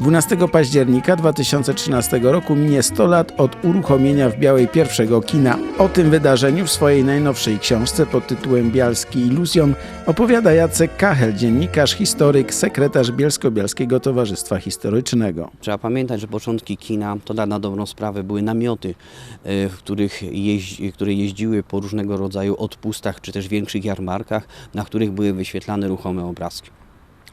12 października 2013 roku minie 100 lat od uruchomienia w Białej pierwszego kina. O tym wydarzeniu w swojej najnowszej książce pod tytułem Bialski Iluzjon opowiada Jacek Kachel, dziennikarz, historyk, sekretarz Bielsko-Bialskiego Towarzystwa Historycznego. Trzeba pamiętać, że początki kina to na, dobrą sprawę były namioty, e, w których jeździ, które jeździły po różnego rodzaju odpustach czy też większych jarmarkach, na których były wyświetlane ruchome obrazki.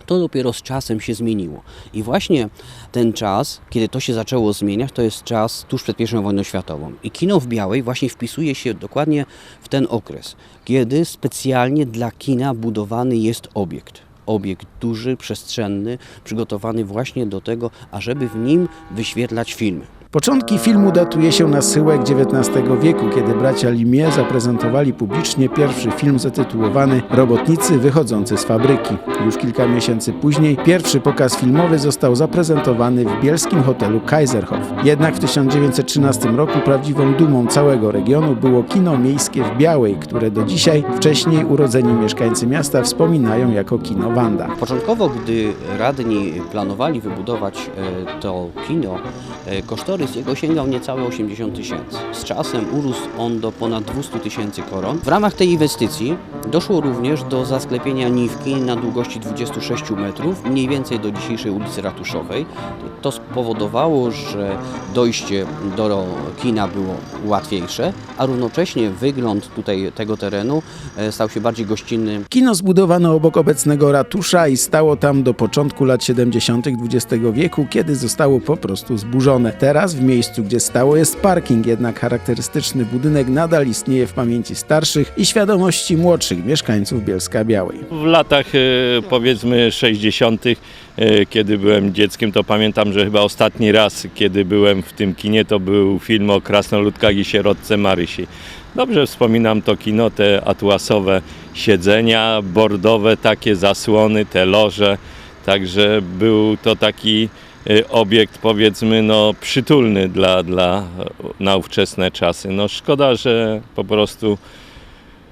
To dopiero z czasem się zmieniło. I właśnie ten czas, kiedy to się zaczęło zmieniać, to jest czas tuż przed I wojną światową. I kino w Białej właśnie wpisuje się dokładnie w ten okres, kiedy specjalnie dla kina budowany jest obiekt. Obiekt duży, przestrzenny, przygotowany właśnie do tego, ażeby w nim wyświetlać filmy. Początki filmu datuje się na schyłek XIX wieku, kiedy bracia Limie zaprezentowali publicznie pierwszy film zatytułowany Robotnicy wychodzący z fabryki. Już kilka miesięcy później pierwszy pokaz filmowy został zaprezentowany w bielskim hotelu Kaiserhof. Jednak w 1913 roku prawdziwą dumą całego regionu było kino miejskie w Białej, które do dzisiaj wcześniej urodzeni mieszkańcy miasta wspominają jako kino Wanda. Początkowo, gdy radni planowali wybudować e, to kino, e, jego sięgał niecałe 80 tysięcy. Z czasem urósł on do ponad 200 tysięcy koron. W ramach tej inwestycji doszło również do zasklepienia niwki na długości 26 metrów, mniej więcej do dzisiejszej ulicy Ratuszowej. To spowodowało, że dojście do kina było łatwiejsze, a równocześnie wygląd tutaj tego terenu e, stał się bardziej gościnny Kino zbudowano obok obecnego ratusza i stało tam do początku lat 70. XX wieku, kiedy zostało po prostu zburzone. Teraz w miejscu, gdzie stało jest parking, jednak charakterystyczny budynek nadal istnieje w pamięci starszych i świadomości młodszych mieszkańców Bielska Białej. W latach e, powiedzmy 60., e, kiedy byłem dzieckiem, to pamiętam, że chyba ostatni raz, kiedy byłem w tym kinie, to był film o krasnoludkach i sierotce Marysi. Dobrze wspominam to kino, te atłasowe siedzenia, bordowe takie zasłony, te loże. Także był to taki obiekt powiedzmy no, przytulny dla, dla na ówczesne czasy. No szkoda, że po prostu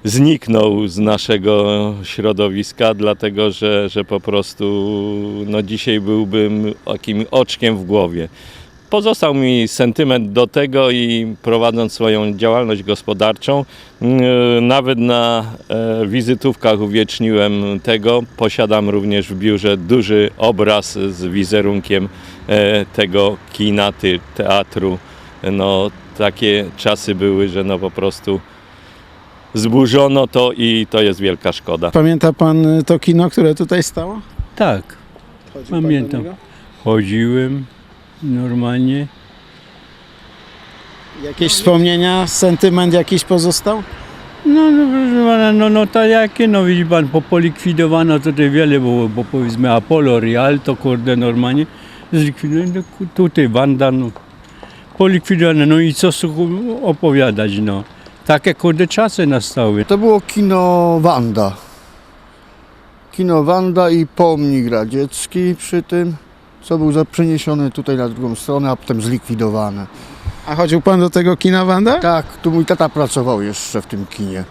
zniknął z naszego środowiska, dlatego że, że po prostu no dzisiaj byłbym takim oczkiem w głowie. Pozostał mi sentyment do tego i prowadząc swoją działalność gospodarczą, mm, nawet na e, wizytówkach uwieczniłem tego. Posiadam również w biurze duży obraz z wizerunkiem e, tego kina, teatru. No, takie czasy były, że no po prostu zburzono to i to jest wielka szkoda. Pamięta pan to kino, które tutaj stało? Tak, Pamiętam. chodziłem normalnie. Jakieś wspomnienia, sentyment jakiś pozostał? No, no proszę pana, no, no to jakie, no widzi pan, po polikwidowano tutaj wiele było, bo powiedzmy Apollo, Real, to kurde normalnie zlikwidowano, no, tutaj Wanda, no polikwidowane, no i co opowiadać, no. Takie kurde czasy nastały. To było kino Wanda. Kino Wanda i pomnik radziecki przy tym, co był przeniesiony tutaj na drugą stronę, a potem zlikwidowany. A chodził pan do tego kina Wanda? Tak, tu mój tata pracował jeszcze w tym kinie.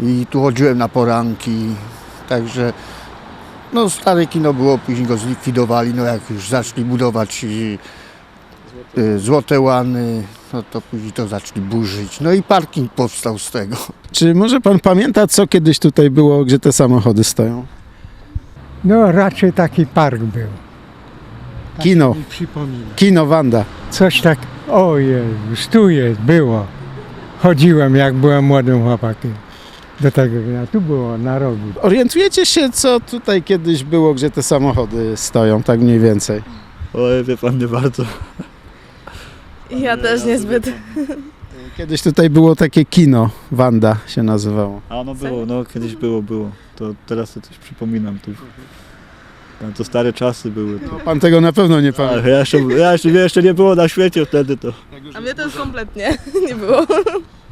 I tu chodziłem na poranki, także no stare kino było, później go zlikwidowali, no jak już zaczęli budować y, y, Złote Łany, no to później to zaczęli burzyć. No i parking powstał z tego. Czy może pan pamięta, co kiedyś tutaj było, gdzie te samochody stoją? No raczej taki park był. Kino, Mi przypomina. kino Wanda. Coś tak, o Jezus, tu jest, było. Chodziłem jak byłem młodym chłopakiem. Do tego kina. tu było na rogu. Orientujecie się, co tutaj kiedyś było, gdzie te samochody stoją, tak mniej więcej? Oj, wie pan, nie bardzo. Ja też niezbyt. Kiedyś tutaj było takie kino, Wanda się nazywało. A no było, no kiedyś było, było. To teraz to coś przypominam. To, no, to stare czasy były. To. Pan tego na pewno nie pamięta. ja jeszcze, ja jeszcze, mnie jeszcze nie było na świecie wtedy to. A mnie to już kompletnie nie było.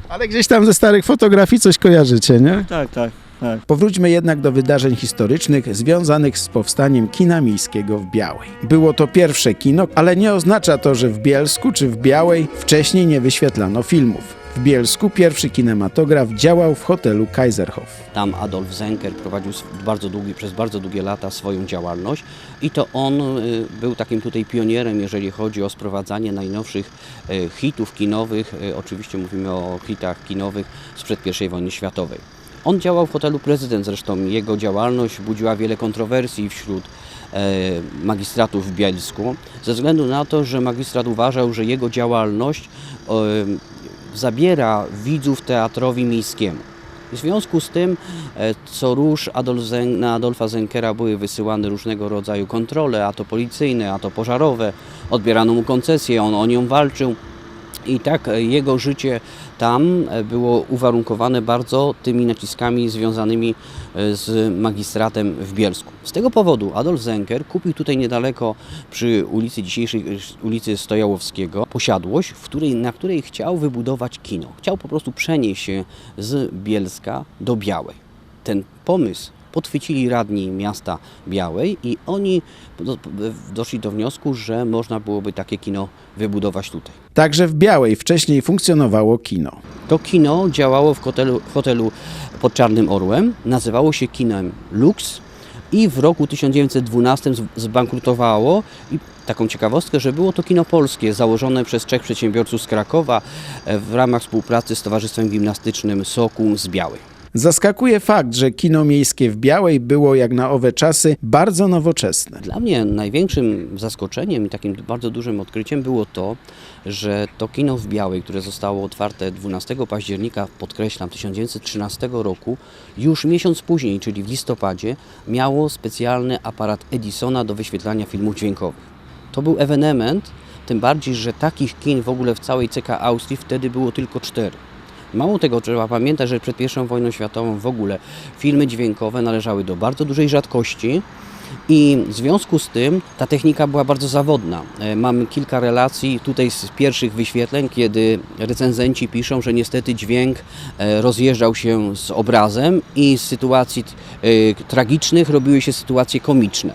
Ale gdzieś tam ze starych fotografii coś kojarzycie, nie? Tak, tak, tak. Powróćmy jednak do wydarzeń historycznych związanych z powstaniem kina miejskiego w Białej. Było to pierwsze kino, ale nie oznacza to, że w Bielsku czy w Białej wcześniej nie wyświetlano filmów. W Bielsku pierwszy kinematograf działał w hotelu Kaiserhof. Tam Adolf Zenker prowadził bardzo długi, przez bardzo długie lata swoją działalność i to on y, był takim tutaj pionierem, jeżeli chodzi o sprowadzanie najnowszych y, hitów kinowych. Y, Oczywiście mówimy o hitach kinowych sprzed I wojny światowej. On działał w hotelu Prezydent, zresztą jego działalność budziła wiele kontrowersji wśród e, magistratu w Bielsku, ze względu na to, że magistrat uważał, że jego działalność zabiera widzów teatrowi miejskiemu. W związku z tym, e, co róż Adolf Zen, na Adolfa Zenkera były wysyłane różnego rodzaju kontrole, a to policyjne, a to pożarowe, odbierano mu koncesję, on o nią walczył. I tak e, jego życie tam e, było uwarunkowane bardzo tymi naciskami związanymi e, z magistratem w Bielsku. Z tego powodu Adolf Zenker kupił tutaj niedaleko przy ulicy dzisiejszej e, ulicy Stojałowskiego posiadłość, w której, na której chciał wybudować kino. Chciał po prostu przenieść się z Bielska do Białej. Ten pomysł podchwycili radni miasta Białej i oni do- doszli do wniosku, że można byłoby takie kino wybudować tutaj. Także w Białej wcześniej funkcjonowało kino. To kino działało w hotelu, hotelu pod Czarnym Orłem, nazywało się kinem Lux i w roku 1912 z- zbankrutowało i taką ciekawostkę, że było to kino polskie założone przez trzech przedsiębiorców z Krakowa e, w ramach współpracy z Towarzystwem Gimnastycznym Sokół z Białej. Zaskakuje fakt, że kino miejskie w Białej było jak na owe czasy bardzo nowoczesne. Dla mnie największym zaskoczeniem i takim bardzo dużym odkryciem było to, że to kino w Białej, które zostało otwarte 12 października, podkreślam, 1913 roku, już miesiąc później, czyli w listopadzie, miało specjalny aparat Edisona do wyświetlania filmów dźwiękowych. To był ewenement, tym bardziej, że takich kin w ogóle w całej CK Austrii wtedy było tylko cztery. Mało tego, trzeba pamiętać, że przed I wojną światową w ogóle filmy dźwiękowe należały do bardzo dużej rzadkości i w związku z tym ta technika była bardzo zawodna. E, Mamy kilka relacji tutaj z pierwszych wyświetleń, kiedy recenzenci piszą, że niestety dźwięk e, rozjeżdżał się z obrazem i z sytuacji e, tragicznych robiły się sytuacje komiczne.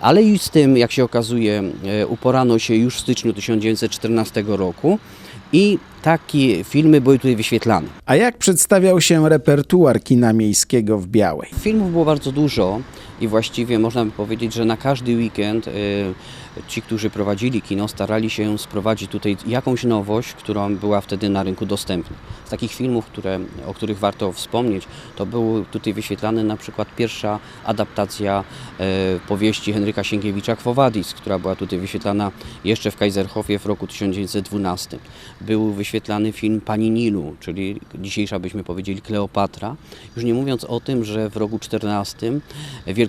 Ale i z tym, jak się okazuje, uporano się już w styczniu 1914 roku i takie filmy były tutaj wyświetlane. A jak przedstawiał się repertuar kina miejskiego w Białej? Filmów było bardzo dużo i właściwie można by powiedzieć, że na każdy weekend y, ci, którzy prowadzili kino, starali się sprowadzić tutaj jakąś nowość, która była wtedy na rynku dostępna. Z takich filmów, które, o których warto wspomnieć, to był tutaj wyświetlany na przykład pierwsza adaptacja e, powieści Henryka Sienkiewicza Quo Vadis, która była tutaj wyświetlana jeszcze w Kaiserhofie w roku 1912. Był wyświetlany film Pani Nilu, czyli dzisiejsza byśmy powiedzieli Kleopatra. Już nie mówiąc o tym, że w roku 14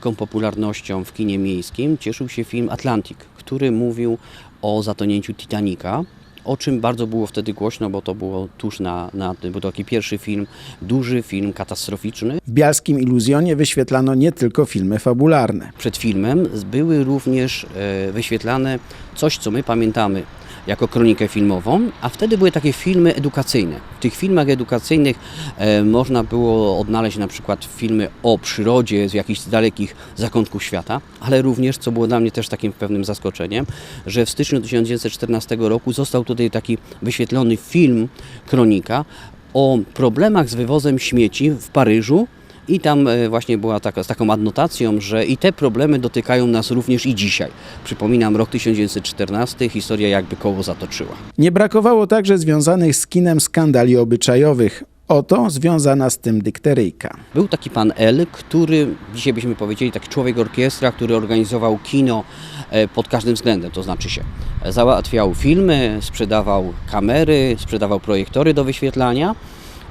wielką popularnością w kinie miejskim cieszył się film Atlantik, który mówił o zatonięciu Titanica. O czym bardzo było wtedy głośno, bo to było tuż na, na był to taki pierwszy film, duży film katastroficzny. W bialskim Iluzjonie wyświetlano nie tylko filmy fabularne. Przed filmem były również e, wyświetlane coś, co my pamiętamy jako kronikę filmową, a wtedy były takie filmy edukacyjne. W tych filmach edukacyjnych e, można było odnaleźć na przykład filmy o przyrodzie z jakichś dalekich zakątków świata, ale również, co było dla mnie też takim pewnym zaskoczeniem, że w styczniu 1914 roku został tutaj taki wyświetlony film kronika o problemach z wywozem śmieci w Paryżu i tam e, właśnie była taka, z taką adnotacją, że i te problemy dotykają nas również i dzisiaj. Przypominam, rok 1914, historia jakby koło zatoczyła. Nie brakowało także związanych z kinem skandali obyczajowych. Oto związana z tym dykteryjka. Był taki pan L, który, dzisiaj byśmy powiedzieli, taki człowiek orkiestra, który organizował kino e, pod każdym względem, to znaczy się załatwiał filmy, sprzedawał kamery, sprzedawał projektory do wyświetlania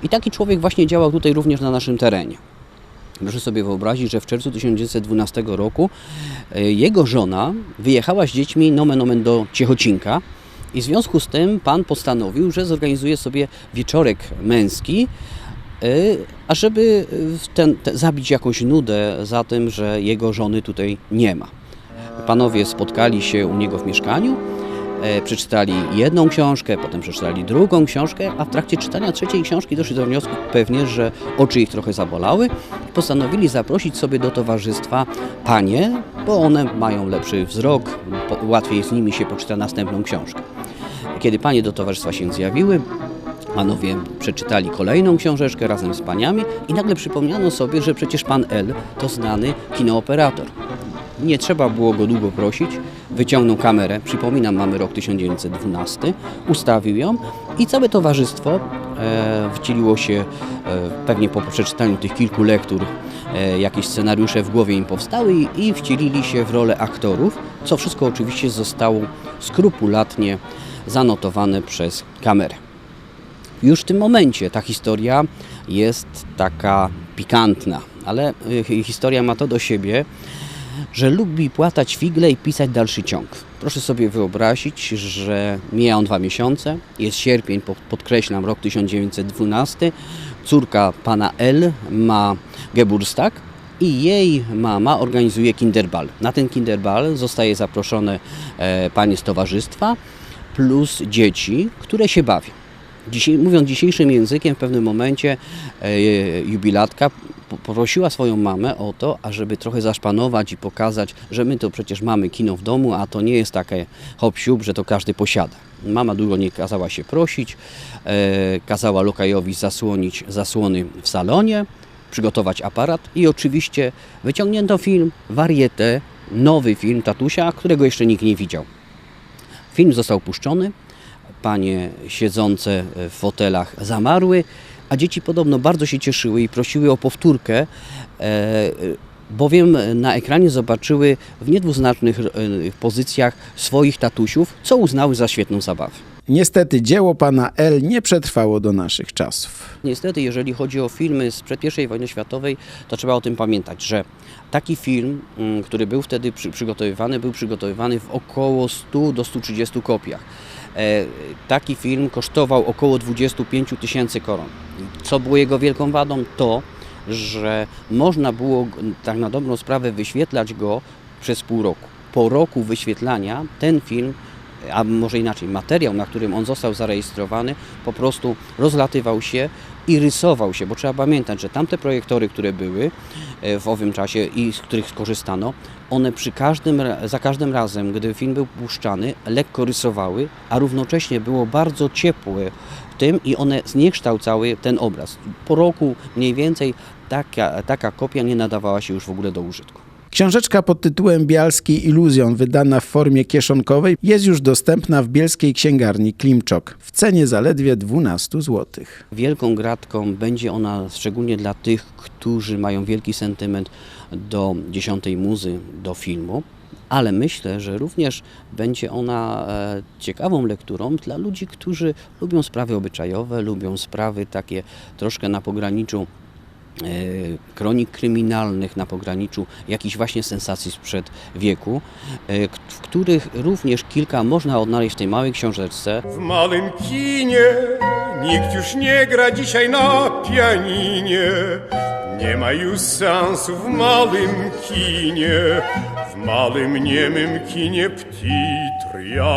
i taki człowiek właśnie działał tutaj również na naszym terenie. Proszę sobie wyobrazić, że w czerwcu 1912 roku e, jego żona wyjechała z dziećmi nomen omen do Ciechocinka i w związku z tym pan postanowił, że zorganizuje sobie wieczorek męski, e, ażeby e, w ten, te, zabić jakąś nudę za tym, że jego żony tutaj nie ma. Panowie spotkali się u niego w mieszkaniu, e, przeczytali jedną książkę, potem przeczytali drugą książkę, a w trakcie czytania trzeciej książki doszli do wniosku pewnie, że oczy ich trochę zabolały i postanowili zaprosić sobie do towarzystwa panie, bo one mają lepszy wzrok, łatwiej z nimi się poczyta następną książkę. Kiedy panie do towarzystwa się zjawiły, Panowie przeczytali kolejną książeczkę razem z paniami i nagle przypomniano sobie, że przecież pan L to znany kinooperator. Nie trzeba było go długo prosić. Wyciągnął kamerę, przypominam, mamy rok 1912, ustawił ją i całe towarzystwo e, wcieliło się e, pewnie po przeczytaniu tych kilku lektur. E, jakieś scenariusze w głowie im powstały i, i wcielili się w rolę aktorów, co wszystko oczywiście zostało skrupulatnie zanotowane przez kamerę. Już w tym momencie ta historia jest taka pikantna, ale y, historia ma to do siebie, że lubi płatać figle i pisać dalszy ciąg. Proszę sobie wyobrazić, że mijają dwa miesiące, jest sierpień, po- podkreślam, rok 1912, córka pana L ma Geburtstag i jej mama organizuje kinderbal. Na ten kinderbal zostaje zaproszone e, panie z towarzystwa plus dzieci, które się bawią. Dzisiaj, mówiąc dzisiejszym językiem, w pewnym momencie e, jubilatka po- poprosiła swoją mamę o to, ażeby trochę zaszpanować i pokazać, że my to przecież mamy kino w domu, a to nie jest takie hop że to każdy posiada. Mama długo nie kazała się prosić, e, kazała lokajowi zasłonić zasłony w salonie, przygotować aparat i oczywiście wyciągnięto film Varieté, nowy film tatusia, którego jeszcze nikt nie widział. Film został puszczony, panie siedzące w fotelach zamarły, a dzieci podobno bardzo się cieszyły i prosiły o powtórkę, e, bowiem na ekranie zobaczyły w niedwuznacznych e, pozycjach swoich tatusiów, co uznały za świetną zabawę. Niestety dzieło pana L nie przetrwało do naszych czasów. Niestety, jeżeli chodzi o filmy sprzed I wojny światowej, to trzeba o tym pamiętać, że taki film, mm, który był wtedy przy, przygotowywany, był przygotowywany w około 100 do 130 kopiach. E, taki film kosztował około 25 tysięcy koron. Co było jego wielką wadą? To, że można było tak na dobrą sprawę wyświetlać go przez pół roku. Po roku wyświetlania ten film a może inaczej, materiał, na którym on został zarejestrowany, po prostu rozlatywał się i rysował się, bo trzeba pamiętać, że tamte projektory, które były e, w owym czasie i z których skorzystano, one przy każdym, za każdym razem, gdy film był puszczany, lekko rysowały, a równocześnie było bardzo ciepłe w tym i one zniekształcały ten obraz. Po roku mniej więcej taka, taka kopia nie nadawała się już w ogóle do użytku. Książeczka pod tytułem Bialski Iluzjon, wydana w formie kieszonkowej, jest już dostępna w bielskiej księgarni Klimczok w cenie zaledwie 12 zł. Wielką gratką będzie ona szczególnie dla tych, którzy mają wielki sentyment do dziesiątej muzy, do filmu, ale myślę, że również będzie ona e, ciekawą lekturą dla ludzi, którzy lubią sprawy obyczajowe, lubią sprawy takie troszkę na pograniczu kronik kryminalnych, na pograniczu jakichś właśnie sensacji sprzed wieku, e, w których również kilka można odnaleźć w tej małej książeczce. W malym kinie nikt już nie gra dzisiaj na pianinie. Nie ma już sensu w malym kinie, w malym niemym kinie Ptitriano.